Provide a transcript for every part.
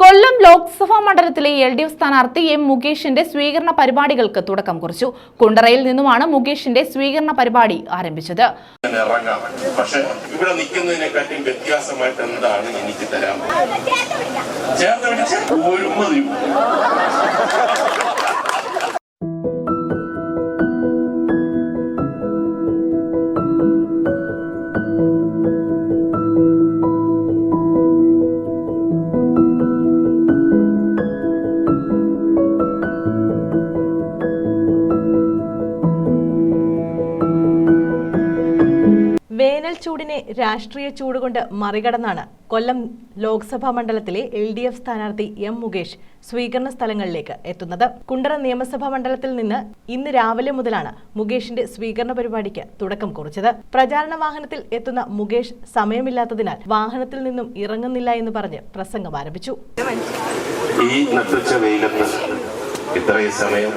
കൊല്ലം ലോക്സഭാ മണ്ഡലത്തിലെ L D F സ്ഥാനാർത്ഥി M മുകേഷിന്റെ സ്വീകരണ പരിപാടികൾക്ക് തുടക്കം കുറിച്ചു. കുണ്ടറയിൽ നിന്നുമാണ് മുകേഷിന്റെ സ്വീകരണ പരിപാടി ആരംഭിച്ചത്. എന്താണ് എനിക്ക് വേനൽ ചൂടിനെ രാഷ്ട്രീയ ചൂടുകൊണ്ട് മറികടന്നാണ് കൊല്ലം ലോക്സഭാ മണ്ഡലത്തിലെ എൽ ഡി എഫ് സ്ഥാനാർത്ഥി എം മുകേഷ് സ്വീകരണ സ്ഥലങ്ങളിലേക്ക് എത്തുന്നത്. കുണ്ടറ നിയമസഭാ മണ്ഡലത്തിൽ നിന്ന് ഇന്ന് രാവിലെ മുതലാണ് മുകേഷിന്റെ സ്വീകരണ പരിപാടിക്ക് തുടക്കം കുറിച്ചത്. പ്രചാരണ വാഹനത്തിൽ എത്തുന്ന മുകേഷ് സമയമില്ലാത്തതിനാൽ വാഹനത്തിൽ നിന്നും ഇറങ്ങുന്നില്ല എന്ന് പറഞ്ഞ് പ്രസംഗം ആരംഭിച്ചു. ഈ ഇത്രയും സമയം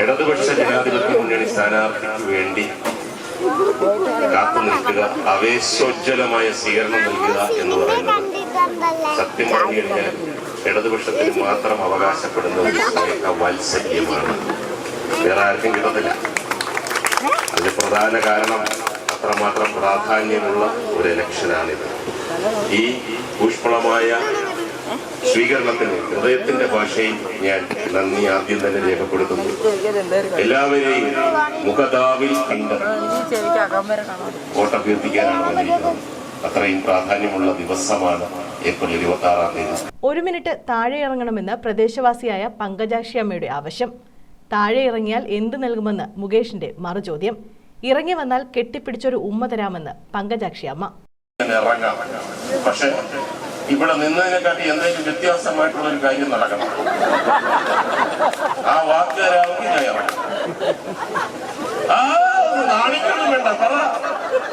ഇടതുപക്ഷ ജനാധിപത്യ മുന്നണി സ്ഥാനാർത്ഥിക്ക് വേണ്ടി കാത്തു നിൽക്കുക ആവേശോജ്വലമായ സ്വീകരണം നൽകുക എന്ന് പറയുന്നത് സത്യം പറഞ്ഞു കഴിഞ്ഞാൽ ഇടതുപക്ഷത്തിന് മാത്രം അവകാശപ്പെടുന്ന ഒരു സ്നേഹ വാത്സല്യമാണ്. വേറെ ആർക്കും കിട്ടത്തില്ല. അതിന് പ്രധാന കാരണം അത്രമാത്രം പ്രാധാന്യമുള്ള ഒരു ഇലക്ഷനാണിത് ഈ ഊഷ്മളമായ സ്വീകരണത്തിന് ഹൃദയത്തിന്റെ ഭാഷയിൽ ഞാൻ നന്ദി ആദ്യം തന്നെ രേഖപ്പെടുത്തുന്നു. എല്ലാവരെയും മുഖതാവിൽ കണ്ട് വോട്ടഭ്യർത്ഥിക്കാനാണ് വന്നിരിക്കുന്നത്. അത്രയും പ്രാധാന്യമുള്ള ദിവസമാണ് ഏപ്രിൽ ഇരുപത്തി ആറാം തീയതി. ഒരു മിനിറ്റ് താഴെ ഇറങ്ങണമെന്ന് പ്രദേശവാസിയായ പങ്കജാക്ഷി അമ്മയുടെ ആവശ്യം. താഴെ ഇറങ്ങിയാൽ എന്ത് നൽകുമെന്ന് മുകേഷിന്റെ മറുചോദ്യം. ഇറങ്ങി വന്നാൽ കെട്ടിപ്പിടിച്ചൊരു ഉമ്മ തരാമെന്ന് പങ്കജാക്ഷി അമ്മ. പക്ഷെ ഇവിടെ നിന്നതിനെക്കാട്ടി എന്തെങ്കിലും വ്യത്യാസമായിട്ടുള്ള ഒരു കാര്യം നടക്കണം. ആ വാക്കുകാരാവുമ്പോൾ ഞാൻ ഇറങ്ങും ആ വേണ്ട പറ.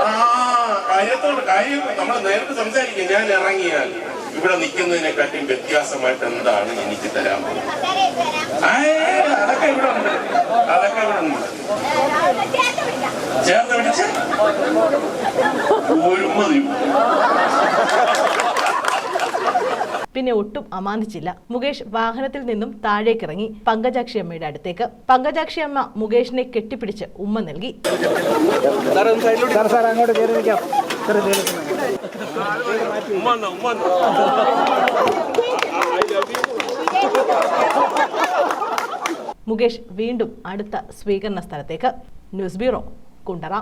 ആ കാര്യത്തോട് കാര്യം നമ്മൾ നേരിട്ട് സംസാരിക്കും. ഞാൻ ഇറങ്ങിയാൽ ഇവിടെ നിൽക്കുന്നതിനെക്കാട്ടിയും വ്യത്യാസമായിട്ട് എന്താണ് എനിക്ക് തരാൻ പോകുന്നത്? അതൊക്കെ ഇവിടെ ഉണ്ട്. അതൊക്കെ ഇവിടെ ഉണ്ട്. ചേർന്ന് പിടിച്ച്. ഒരു ഉമ്മ തരൂ. പിന്നെ ഒട്ടും അമാന്തിച്ചില്ല. മുകേഷ് വാഹനത്തിൽ നിന്നും താഴേക്കിറങ്ങി പങ്കജാക്ഷി അമ്മയുടെ അടുത്തേക്ക്. പങ്കജാക്ഷി അമ്മ മുകേഷിനെ കെട്ടിപ്പിടിച്ച് ഉമ്മ നൽകി. മുകേഷ് വീണ്ടും അടുത്ത സ്വീകരണ സ്ഥലത്തേക്ക്. News bureau Kundara.